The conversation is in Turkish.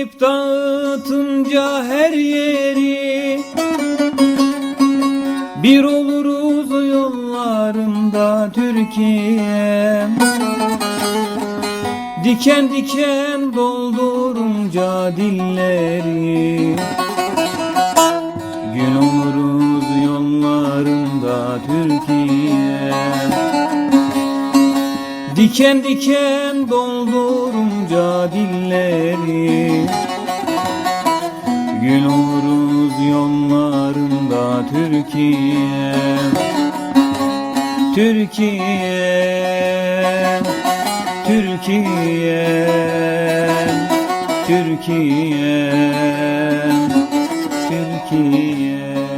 Yayıp dağıtınca her yeri Bir oluruz yollarında Türkiye. Diken diken doldurunca dilleri Gün oluruz yollarında Türkiye Diken diken doldurunca dilleri Gün oluruz yollarında Türkiye. Türkiye. Türkiye. Türkiye. Türkiye